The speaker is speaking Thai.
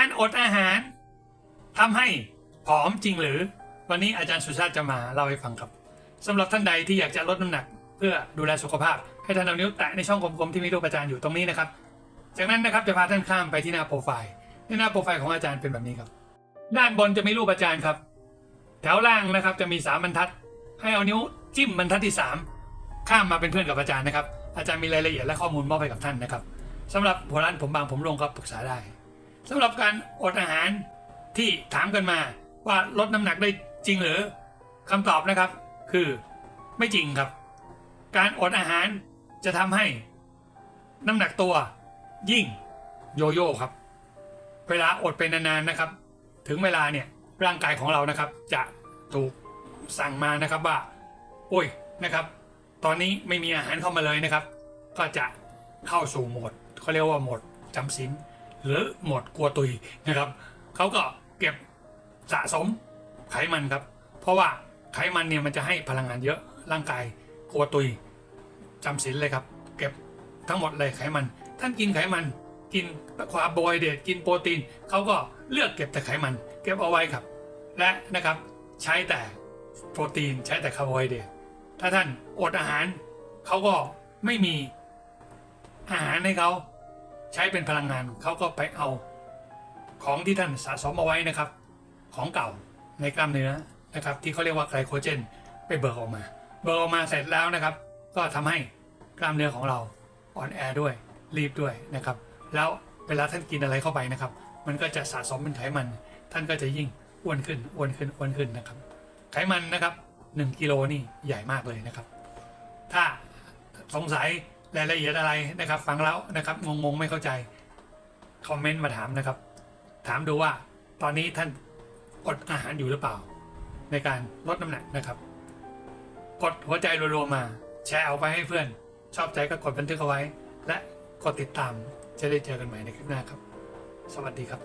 การอดอาหารทำให้ผอมจริงหรือ วันนี้อาจารย์สุชาติจะมาเล่าให้ฟังครับสำหรับท่านใดที่อยากจะลดน้ำหนัก เพื่อดูแลสุขภาพ ให้ท่านเอานิ้วแตะในช่องกลมๆที่มีรูปอาจารย์อยู่ตรงนี้นะครับ จากนั้นนะครับจะพาท่านข้ามไปที่หน้าโปรไฟล์ในหน้าโปรไฟล์ของอาจารย์เป็นแบบนี้ครับ ด้านบนจะมีรูปอาจารย์ครับ แถวล่างนะครับจะมีสามบรรทัด ให้เอานิ้วจิ้มบรรทัดที่สามข้ามมาเป็นเพื่อนกับอาจารย์นะครับอาจารย์มีรายละเอียดและข้อมูลมอบให้กับท่านนะครับสำหรับหัวร้านผมบางผมลงครับปรึกษาได้ สำหรับการอดอาหารที่ถามกันมาว่าลดน้ำหนักได้จริงหรือคำตอบนะครับ คือไม่จริงครับ การอดอาหารจะทำให้น้ำหนักตัวยิ่งโยโย่ครับ เวลาอดไปนานๆนะครับ ถึงเวลาเนี่ยร่างกายของเรานะครับ จะถูกสั่งมานะครับว่าโอ้ยนะครับ ตอนนี้ไม่มีอาหารเข้ามาเลยนะครับ ก็จะเข้าสู่โหมดเขาเรียกว่าโหมดจำศีล หรือหมดกลัวตุยนะครับเขาก็เก็บสะสมไขมันครับ เพราะว่าไขมันเนี่ยมันจะให้พลังงานเยอะร่างกายกลัวตุยจำศีลเลยครับ เก็บทั้งหมดเลยไขมัน ท่านกินไขมันกินคาร์โบไฮเดรตกินโปรตีนเขาก็เลือกเก็บแต่ไขมัน เก็บเอาไว้ครับ และนะครับใช้แต่โปรตีนใช้แต่คาร์โบไฮเดรตถ้าท่านอดอาหารเขาก็ไม่มีอาหารให้เขา ใช้เป็นพลังงานเขาก็ไปเอาของที่ท่านสะสมเอาไว้นะครับ ของเก่าในกล้ามเนื้อนะครับ ที่เขาเรียกว่าไกลโคเจน ไปเบิกออกมา เบิกออกมาเสร็จแล้วนะครับ ก็ทำให้กล้ามเนื้อของเราอ่อนแอด้วยรีบด้วยนะครับ แล้วเวลาท่านกินอะไรเข้าไปนะครับ มันก็จะสะสมเป็นไขมัน ท่านก็จะยิ่งอ้วนขึ้นอ้วนขึ้นอ้วนขึ้นนะครับ ไขมันนะครับ1กิโลนี่ใหญ่มากเลยนะครับ ถ้าสงสัย รายละเอียดอะไรนะครับ ฟังแล้วนะครับงงๆไม่เข้าใจคอมเมนต์มาถามนะครับ ถามดูว่าตอนนี้ท่านอดอาหารอยู่หรือเปล่า ในการลดน้ำหนักนะครับ กดหัวใจรัวๆมา แชร์เอาไปให้เพื่อน ชอบใจก็กดบันทึกเอาไว้ และกดติดตามจะได้เจอกันใหม่ในคลิปหน้าครับ สวัสดีครับ